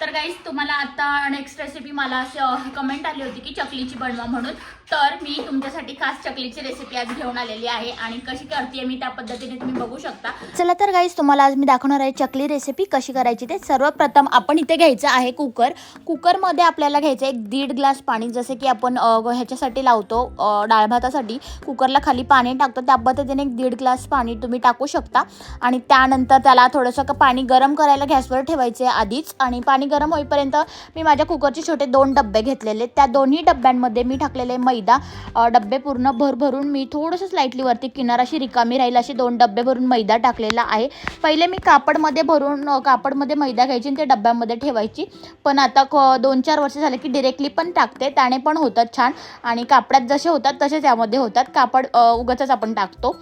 तर गाईज तुम्हाला आता नेक्स्ट रेसिपी मला असे कमेंट आली होती की चकलीची बनवा म्हणून. तर मी तुमच्यासाठी खास चकलीची रेसिपी आज घेऊन आलेली आहे आणि कशी करते मी त्या पद्धतीने तुम्ही बघू शकता. चला तर गाईज तुम्हाला आज मी दाखवणार आहे चकली रेसिपी कशी करायची ते. सर्वप्रथम आपण इथे घ्यायचं आहे कुकर कुकरमध्ये आपल्याला घ्यायचं एक दीड ग्लास पाणी जसे की आपण ह्याच्यासाठी लावतो डाळ भातासाठी. कुकरला खाली पाणी टाकतो त्या पद्धतीने एक दीड ग्लास पाणी तुम्ही टाकू शकता. आणि त्यानंतर त्याला थोडंसं पाणी गरम करायला गॅसवर ठेवायचे आधीच. आणि पाणी गरम होईपर्यंत मी माझ्या कुकरचे छोटे दोन डब्बे घेतलेले. त्या दोन्ही डब्यांमध्ये मी टाकलेले मैदा डब्बे पूर्ण भरभरून मी थोडंसं स्लाइटली वरती किनाराशी रिकामी राहील असे दोन डब्बे भरून मैदा टाकलेला आहे. पहिले मी कापडमध्ये भरून कापडमध्ये मैदा घ्यायची आणि ते डब्यामध्ये ठेवायची. पण आता क दोन चार वर्ष झाले की डिरेक्टली पण टाकते. त्याने पण होतात छान. आणि कापडात जसे होतात तसे त्यामध्ये होतात. कापड अ, उगाचच आपण टाकतो.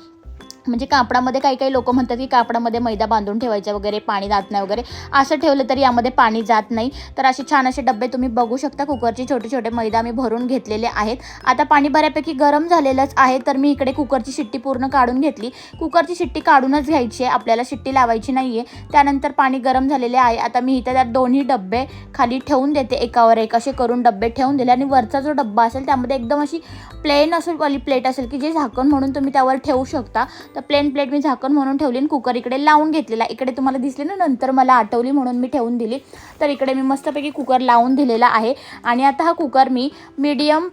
म्हणजे कापडामध्ये काही काही लोक म्हणतात की कापडामध्ये मैदा बांधून ठेवायचा वगैरे पाणी जात नाही वगैरे. असं ठेवलं तरी यामध्ये पाणी जात नाही. तर असे छान असे डबे तुम्ही बघू शकता. कुकरचे छोटे छोटे मैदा मी भरून घेतलेले आहेत. आता पाणी बऱ्यापैकी गरम झालेलंच आहे. तर मी इकडे कुकरची शिट्टी पूर्ण काढून घेतली. कुकरची शिट्टी काढूनच घ्यायची आहे. आपल्याला शिट्टी लावायची नाही आहे त्यानंतर पाणी गरम झालेले आहे. आता मी इथं त्यात दोन्ही डबे खाली ठेवून देते. एकावर एक असे करून डबे ठेवून दिले. आणि वरचा जो डब्बा असेल त्यामध्ये एकदम अशी प्लेन असेल वाली प्लेट असेल की जे झाकण म्हणून तुम्ही त्यावर ठेवू शकता. तर प्लेन प्लेट मी झाकण म्हणून ठेवली आणि कुकर इकडे लावून घेतलेला. इकडे तुम्हाला दिसले ना नंतर मला आठवली म्हणून मी ठेवून दिली. तर इकडे मी मस्तपैकी कुकर लावून दिलेला आहे. आणि आता हा कुकर मी मीडियम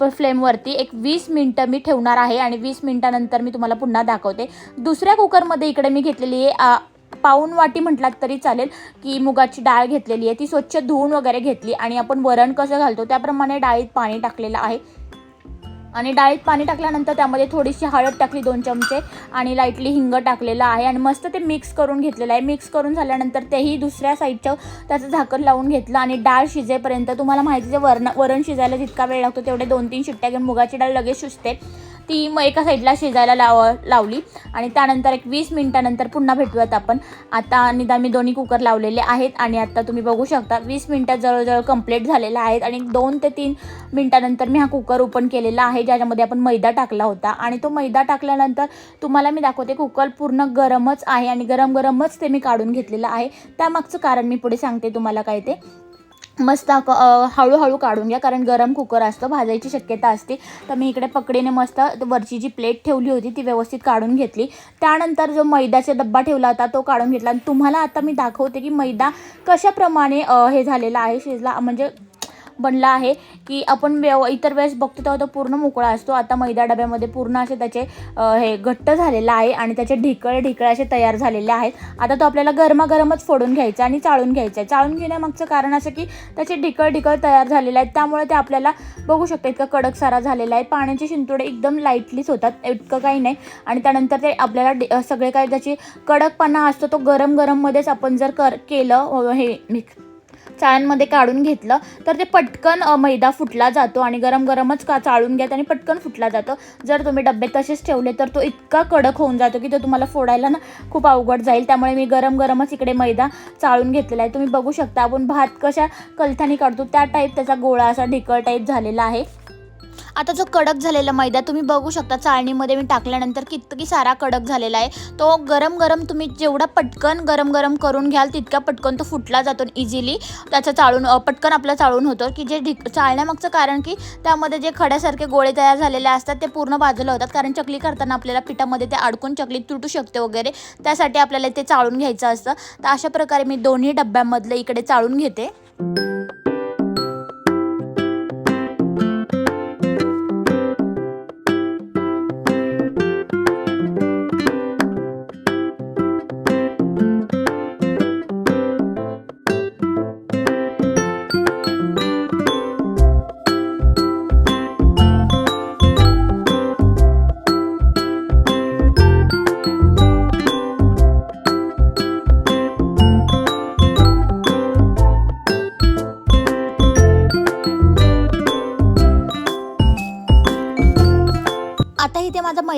फ्लेमवरती एक वीस मिनटं मी ठेवणार आहे आणि वीस मिनटानंतर मी तुम्हाला पुन्हा दाखवते. दुसऱ्या कुकरमध्ये इकडे मी घेतलेली आहे पाऊनवाटी पाऊन वाटी म्हटलात तरी चालेल की मुगाची डाळ घेतलेली आहे. ती स्वच्छ धुवून वगैरे घेतली आणि आपण वरण कसं घालतो त्याप्रमाणे डाळीत पाणी टाकलेलं आहे. आणि डाळीत पाणी टाकल्यानंतर त्यामध्ये थोडीशी हळद टाकली दोन चमचे आणि लाईटली हिंग टाकलेलं आहे. आणि मस्त ते मिक्स करून घेतलेलं आहे. मिक्स करून झाल्यानंतर तेही दुसऱ्या साईडचं त्याचं झाकण लावून घेतलं आणि डाळ शिजेपर्यंत. तुम्हाला माहिती आहे वरण वरण शिजायला जितका वेळ लागतो तेवढे दोन तीन शिट्ट्या घेऊन मुगाची डाळ लगेच शिजते. ती मग एका साईडला शिजायला लाव लावली. आणि त्यानंतर एक वीस मिनटानंतर पुन्हा भेटूयात आपण. आता निदान मी दोन्ही कुकर लावलेले आहेत आणि आता तुम्ही बघू शकता वीस मिनटात जवळजवळ कंप्लीट झालेल्या आहेत. आणि दोन ते तीन मिनटानंतर मी हा कुकर ओपन केलेला आहे ज्याच्यामध्ये आपण मैदा टाकला होता. आणि तो मैदा टाकल्यानंतर तुम्हाला मी दाखवते कुकर पूर्ण गरमच आहे. आणि गरम गरमच ते मी काढून घेतलेलं आहे. त्यामागचं कारण मी पुढे सांगते तुम्हाला काय ते. मस्त क- हळूहळू काढून घ्या कारण गरम कुकर असतो भाजायची शक्यता असते. तर मी इकडे पकडीने मस्त वरची जी प्लेट ठेवली होती ती व्यवस्थित काढून घेतली. त्यानंतर जो मैद्याचा डब्बा ठेवला होता तो काढून घेतला. आणि तुम्हाला आता मी दाखवते की मैदा कशाप्रमाणे हे झालेला आहे शिजला म्हणजे बनला आहे की आपण व्यव इतर वेळेस बघतो तेव्हा तो पूर्ण मोकळा असतो. आता मैदा डब्यामध्ये पूर्ण असे त्याचे हे घट्ट झालेलं आहे आणि त्याचे ढिकळ ढिकळ असे तयार झालेले आहेत. आता तो आपल्याला गरमागरमच फोडून घ्यायचा आणि चाळून घ्यायचा आहे. चाळून घेण्यामागचं कारण असं की त्याचे ढिकळ ढिकळ तयार झालेले आहेत. त्यामुळे ते आपल्याला बघू शकते इतका कडक सारा झालेला आहे. पाण्याचे शिंतोडे एकदम लाईटलीच होतात इतकं काही नाही. आणि त्यानंतर ते आपल्याला सगळे काही त्याची कडकपणा असतो. तो गरम गरममध्येच आपण जर कर केलं हे चाळ्यांमध्ये काढून घेतलं तर ते पटकन मैदा फुटला जातो आणि गरम गरमच का चाळून घ्यात आणि पटकन फुटला जातो. जर तुम्ही डब्बे तसेच ठेवले तर तो इतका कडक होऊन जातो की तो तुम्हाला फोडायला ना खूप अवघड जाईल. त्यामुळे मी गरम गरमच इकडे मैदा चाळून घेतलेला आहे. तुम्ही बघू शकता आपण भात कशा कलथानी काढतो त्या टाईप त्याचा गोळा असा ढिकळ टाईप झालेला आहे. आता जो कडक झालेला मैदा तुम्ही बघू शकता चाळणीमध्ये मी टाकल्यानंतर कितकी सारा कडक झालेला आहे. तो गरम गरम तुम्ही जेवढा पटकन गरम गरम करून घ्याल तितका पटकन तो फुटला जातो इझिली त्याचा चाळून पटकन आपला चाळून होतो की जे ढिक चाळण्यामागचं कारण की त्यामध्ये जे खड्यासारखे गोळे तयार झालेले असतात ते पूर्ण बाजूला होतात. कारण चकली करताना आपल्याला पिठामध्ये ते अडकून चकली तुटू शकते वगैरे त्यासाठी आपल्याला ते चाळून घ्यायचं असतं. तर अशा प्रकारे मी दोन्ही डब्यांमधलं इकडे चाळून घेते.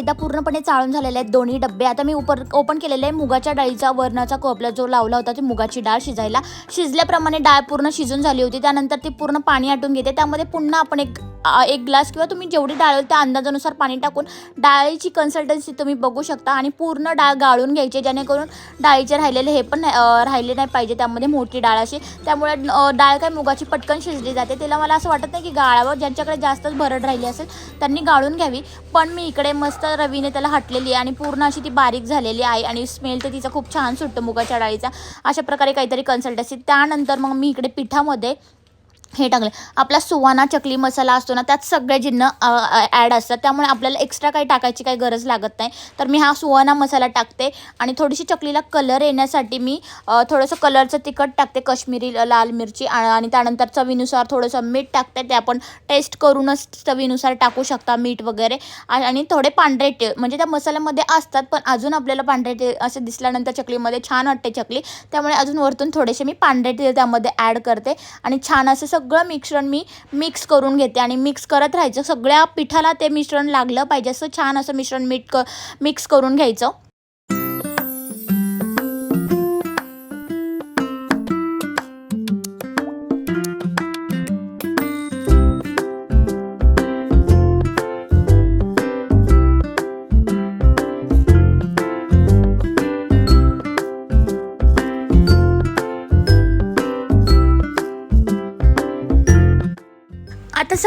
मैदा पूर्णपणे चाळून झालेले आहेत. दोन्ही डब्बे आता मी उपर ओपन केलेले आहे मुगाच्या डाळीचा वरणाचा कोपला जो लावला होता ती मुगाची डाळ शिजायला. शिजल्याप्रमाणे डाळ पूर्ण शिजून झाली होती. त्यानंतर ती पूर्ण पाणी आटून घेते. त्यामध्ये पुन्हा आपण एक एक ग्लास किंवा तुम्ही जेवढी डाळ त्या अंदाजानुसार पाणी टाकून डाळीची कन्सल्टन्सी तुम्ही बघू शकता आणि पूर्ण डाळ गाळून घ्यायची जेणेकरून डाळीचे राहिलेले हे पण राहिले नाही पाहिजे. त्यामध्ये मोठी डाळ अशी. त्यामुळे डाळ काय मुगाची पटकन शिजली जाते. तिला मला असं वाटत नाही की गाळावं. ज्यांच्याकडे जास्तच भरड राहिली असेल त्यांनी गाळून घ्यावी. पण मी इकडे मस्त रवीने त्याला हटलेली आहे आणि पूर्ण अशी ती बारीक झालेली आहे आणि स्मेल तर तिचा खूप छान सुटतो मुगाच्या डाळीचा अशा प्रकारे काहीतरी कन्सल्टन्सी त्यानंतर मग मी इकडे पिठामध्ये हे टाकले आपला सुवाना चकली मसाला असतो ना त्यात सगळे जिन्न ॲड असतात. त्यामुळे आपल्याला एक्स्ट्रा काही टाकायची काही गरज लागत नाही. तर मी हा सुवाना मसाला टाकते आणि थोडीशी चकलीला कलर येण्यासाठी मी थोडंसं कलरचं तिखट टाकते कश्मीरी लाल मिरची आणि त्यानंतर चवीनुसार थोडंसं मीठ टाकते. ते आपण टेस्ट करूनच चवीनुसार टाकू शकता मीठ वगैरे. आणि थोडे पांढरे टे म्हणजे त्या मसाल्यामध्ये असतात पण अजून आपल्याला पांढरे ते असे दिसल्यानंतर चकलीमध्ये छान वाटते चकली. त्यामुळे अजून वरतून थोडेसे मी पांढरे तेल त्यामध्ये ॲड करते. आणि छान असं सगळं मिश्रण मी मिक्स करून घेते आणि मिक्स करत राहायचं. सगळ्या पिठाला ते मिश्रण लागलं पाहिजे. असं छान असं मिश्रण मीठ क मिक्स करून घ्यायचं.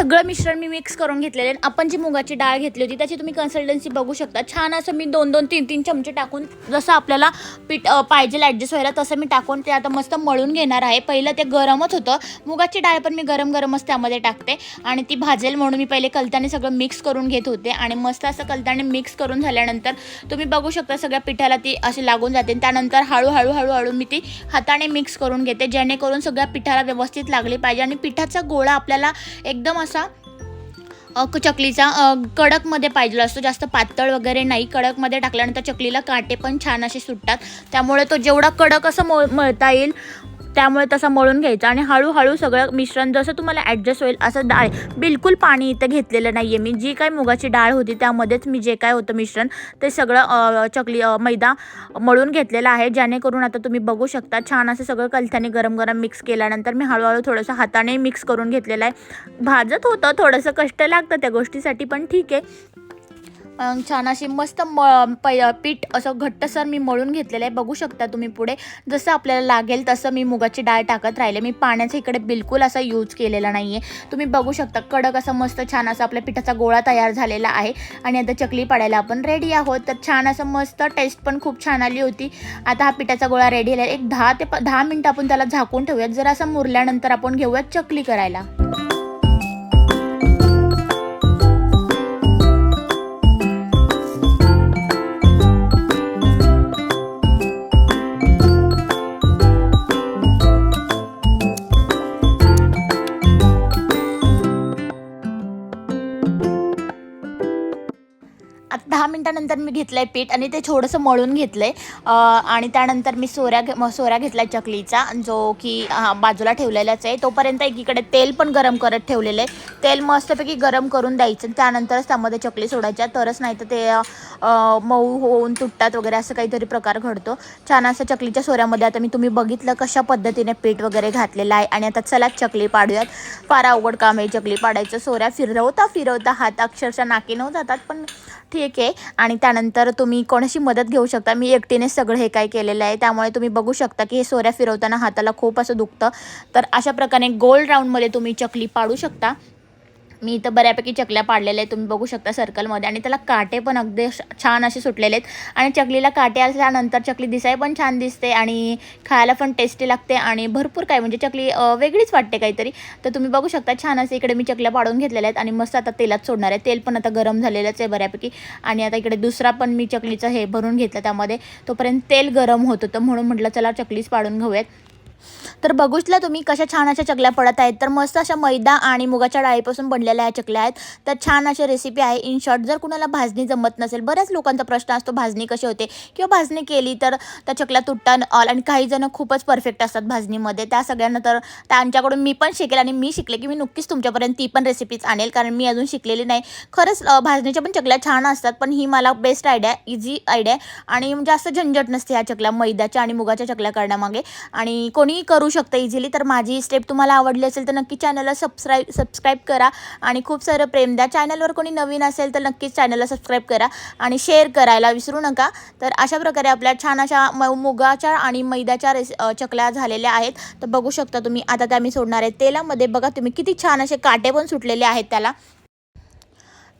सगळं मिश्रण मी मिक्स करून घेतलेले आपण जी मुगाची डाळ घेतली होती त्याची तुम्ही कन्सल्टन्सी बघू शकता. छान असं मी दोन दोन तीन तीन चमचे टाकून जसं आपल्याला पीठ पाहिजे ॲडजस्ट व्हायला तसं मी टाकून ते आता मस्त मळून घेणार आहे. पहिलं ते गरमच होतं. मुगाची डाळ पण मी गरम गरमच त्यामध्ये टाकते. आणि ती भाजेल म्हणून मी पहिले कलताने सगळं मिक्स करून घेत होते. आणि मस्त असं कलताने मिक्स करून झाल्यानंतर तुम्ही बघू शकता सगळ्या पिठाला ती अशी लागून जाते. आणि त्यानंतर हळूहळू हळूहळू मी ती हाताने मिक्स करून घेते. जेणेकरून सगळ्या पिठाला व्यवस्थित लागली पाहिजे. आणि पिठाचा गोळा आपल्याला एकदम असा चकलीचा कडकमध्ये पाहिजे असतो. जास्त पातळ वगैरे नाही. कडकमध्ये टाकल्यानंतर चकलीला काटे पण छान असे सुटतात. त्यामुळे तो जेवढा कडक असं मो मळता येईल त्यामुळे तसं मळून घ्यायचं आणि हळूहळू सगळं मिश्रण जसं तुम्हाला ॲडजस्ट होईल असं डाळ बिलकुल पाणी इथं घेतलेलं नाही आहे मी. जी काय मुगाची डाळ होती त्यामध्येच मी जे काय होतं मिश्रण ते सगळं चकली मैदा मळून घेतलेला आहे. जेणेकरून आता तुम्ही बघू शकता छान असं सगळं कलथ्याने गरम गरम मिक्स केल्यानंतर मी हळूहळू थोडंसं हाताने मिक्स करून घेतलेलं आहे. भाजत होतं थोडंसं कष्ट लागतं त्या गोष्टीसाठी पण ठीक आहे. छान अशी मस्त म पै पीठ असं घट्टसर मी मळून घेतलेलं आहे. बघू शकता तुम्ही पुढे. जसं आपल्याला लागेल तसं मी मुगाची डाळ टाकत राहिले. मी पाण्याचा इकडे बिलकुल असा यूज केलेला नाही आहे तुम्ही बघू शकता कडक असं मस्त छान असं आपल्या पिठाचा गोळा तयार झालेला आहे. आणि आता चकली पाडायला आपण रेडी आहोत. तर छान असं मस्त टेस्ट पण खूप छान आली होती. आता हा पिठाचा गोळा रेडी आहे. एक दहा ते दहा मिनटं आपण त्याला झाकून ठेवूयात. जर असं मुरल्यानंतर आपण घेऊयात चकली करायला. दहा घेतलं आहे घेतलंय पीठ आणि ते थोडंसं मळून घेतलंय. आहे आणि त्यानंतर मी सोऱ्या घे- सोऱ्या घेतलाय चकलीचा जो की बाजूला ठेवलेलाच आहे. तोपर्यंत एकीकडे तेल पण गरम करत ठेवलेलं आहे. तेल मस्तपैकी गरम करून द्यायचं त्यानंतरच त्यामध्ये चकली सोडायच्या तरच नाही तर ते मऊ होऊन तुटतात वगैरे असं काहीतरी प्रकार घडतो. छान असं चकलीच्या सोऱ्यामध्ये आता मी तुम्ही बघितलं कशा पद्धतीने पीठ वगैरे घातलेलं आहे. आणि आता चला चकली पाडूयात. फार अवघड काम आहे चकली पाडायचं. सोऱ्या फिरवता फिरवता हात अक्षरशः नाकीनं जातात पण ठीक आहे. आणि त्यानंतर तुम्ही कोणाशी मदत घेऊ शकता. मी एकटीने सगळं हे काय केलेलं आहे त्यामुळे तुम्ही बघू शकता की हे सोऱ्या फिरवताना हाताला खूप असं दुखतं. तर अशा प्रकारे गोल राऊंडमध्ये तुम्ही चकली पाडू शकता. मी इथं बऱ्यापैकी चकल्या पाडलेल्या आहेत. तुम्ही बघू शकता सर्कलमध्ये आणि त्याला काटे पण अगदी श- छान असे सुटलेले आहेत. आणि चकलीला काटे असल्यानंतर चकली दिसाय पण छान दिसते आणि खायला पण टेस्टी लागते आणि भरपूर काय म्हणजे चकली वेगळीच वाटते काहीतरी. तर तुम्ही बघू शकता छान असे इकडे मी चकल्या पाडून घेतलेल्या आहेत आणि मस्त आता तेलात सोडणार आहे. तेल पण आता गरम झालेलंच आहे बऱ्यापैकी. आणि आता इकडे दुसरा पण मी चकलीचं हे भरून घेतलं त्यामध्ये. तोपर्यंत तेल गरम होत होतं म्हणून म्हटलं चला चकलीच पाडून घेऊयात. तर बघूचला तुम्ही कशा छान अशा चकल्या पडत आहेत. तर मस्त अशा मैदा आणि मुगाच्या डाळीपासून बनलेल्या ह्या चकल्या आहेत. तर छान अशी रेसिपी आहे. इन शॉर्ट जर कुणाला भाजणी जमत नसेल बऱ्याच लोकांचा प्रश्न असतो भाजणी कशी होते? किंवा भाजणी केली तर त्या चकल्या तुटतात ऑल आणि काही जण खूपच परफेक्ट असतात भाजणीमध्ये. त्या सगळ्यांना तर त्यांच्याकडून मी पण शिकेल आणि मी शिकले की मी नक्कीच तुमच्यापर्यंत ती पण रेसिपीज आणेल. कारण मी अजून शिकलेली नाही. खरंच भाजणीच्या पण चकल्या छान असतात पण ही मला बेस्ट आयडिया इझी आयडिया आहे. आणि जास्त झंझट नसते ह्या चकल्या मैद्याच्या आणि मुगाच्या चकल्या करण्यामागे. आणि कोणी मी करू शकतं इझिली तर माझी ही स्टेप तुम्हाला आवडली असेल तर नक्की चॅनलला सबस्क्राईब सबस्क्राईब करा. आणि खूप सारं प्रेम द्या. चॅनलवर कोणी नवीन असेल तर नक्कीच चॅनलला सबस्क्राईब करा आणि शेअर करायला विसरू नका. तर अशा प्रकारे आपल्या छान अशा म मुगाच्या आणि मैद्याच्या रेस चकल्या झालेल्या आहेत. तर बघू शकता तुम्ही. आता त्या मी सोडणार आहे. तेलामध्ये बघा तुम्ही किती छान असे काटे पण सुटलेले आहेत त्याला.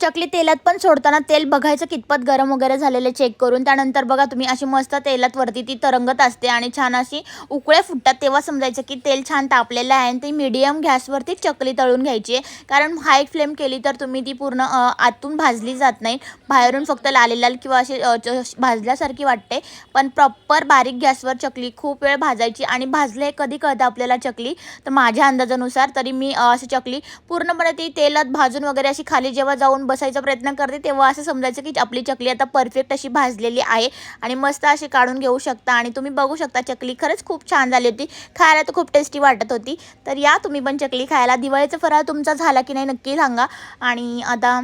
चकली तेलात पण सोडताना तेल बघायचं कितपत गरम वगैरे झालेले चेक करून. त्यानंतर बघा तुम्ही अशी मस्त तेलात वरती ती तरंगत असते आणि छान अशी उकळे फुटतात. तेव्हा समजायचं की तेल छान तापलेलं आहे आणि ती मिडियम गॅसवरती चकली तळून घ्यायची आहे. कारण हाय फ्लेम केली तर तुम्ही ती पूर्ण आतून भाजली जात नाही. बाहेरून फक्त लाल लाल किंवा अशी च- भाजल्यासारखी वाटते. पण प्रॉपर बारीक गॅसवर चकली खूप वेळ भाजायची आणि भाजले कधी कळतं आपल्याला चकली? तर माझ्या अंदाजानुसार तरी मी अशी चकली पूर्णपणे ती तेलात भाजून वगैरे अशी खाली जेव्हा जाऊन बसायचा प्रयत्न करते तेव्हा असं समजायचं की आपली चकली आता परफेक्ट अशी भाजलेली आहे आणि मस्त अशी काढून घेऊ शकता आणि तुम्ही बघू शकता चकली खरंच खूप छान झाली होती. खायला तर खूप टेस्टी वाटत होती. तर या तुम्ही पण चकली खायला. दिवाळीचा फराळ तुमचा झाला की नाही नक्की सांगा. आणि आता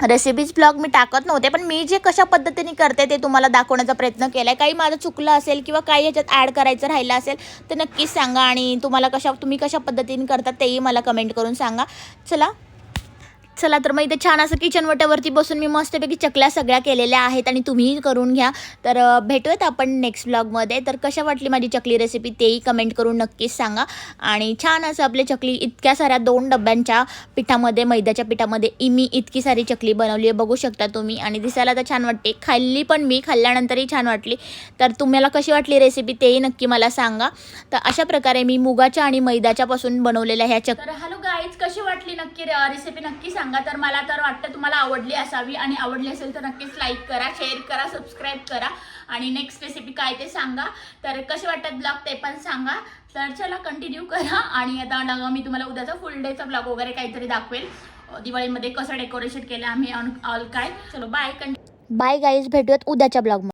रेसिपीज ब्लॉग मी टाकत नव्हते पण मी जे कशा पद्धतीने करते ते तुम्हाला दाखवण्याचा प्रयत्न केला आहे काही माझं चुकलं असेल किंवा काही याच्यात ॲड करायचं राहिलं असेल तर नक्कीच सांगा आणि तुम्हाला कशा तुम्ही कशा पद्धतीने करतात तेही मला कमेंट करून सांगा. चला चला तर मग इथे छान असं किचन वट्यावरती बसून मी मस्तपैकी चकल्या सगळ्या केलेल्या आहेत आणि तुम्हीही करून घ्या. तर भेटूयात आपण नेक्स्ट ब्लॉगमध्ये तर कशा वाटली माझी चकली रेसिपी तेही कमेंट करून नक्कीच सांगा. आणि छान असं आपली चकली इतक्या साऱ्या दोन डब्यांच्या पिठामध्ये मैद्याच्या पिठामध्ये इमी इतकी सारी चकली बनवली आहे. बघू शकता तुम्ही. आणि दिसायला तर छान वाटते. खाल्ली पण मी. खाल्ल्यानंतरही छान वाटली. तर तुम्हाला कशी वाटली रेसिपी तेही नक्की मला सांगा. तर अशा प्रकारे मी मुगाच्या आणि मैद्याच्यापासून बनवलेल्या ह्या चक हॅलो गाईज कशी वाटली नक्की रेसिपी नक्की सांगा. सांगा तर मला तर वाटतं तुम्हाला आवडली असावी आणि आवडली असेल तर नक्कीच लाईक करा शेअर करा सबस्क्राईब करा. आणि नेक्स्ट रेसिपी काय ते सांगा. तर कसे वाटतात ब्लॉग ते पण सांगा. तर चला कंटिन्यू करा. आणि आता मी तुम्हाला उद्याचा फुल डेचा ब्लॉग वगैरे काहीतरी दाखवेल. दिवाळीमध्ये कसं डेकोरेशन केलं आम्ही ऑल काय. चलो बाय कंटिन्यू बाय गाईज भेटूयात उद्याच्या ब्लॉगमध्ये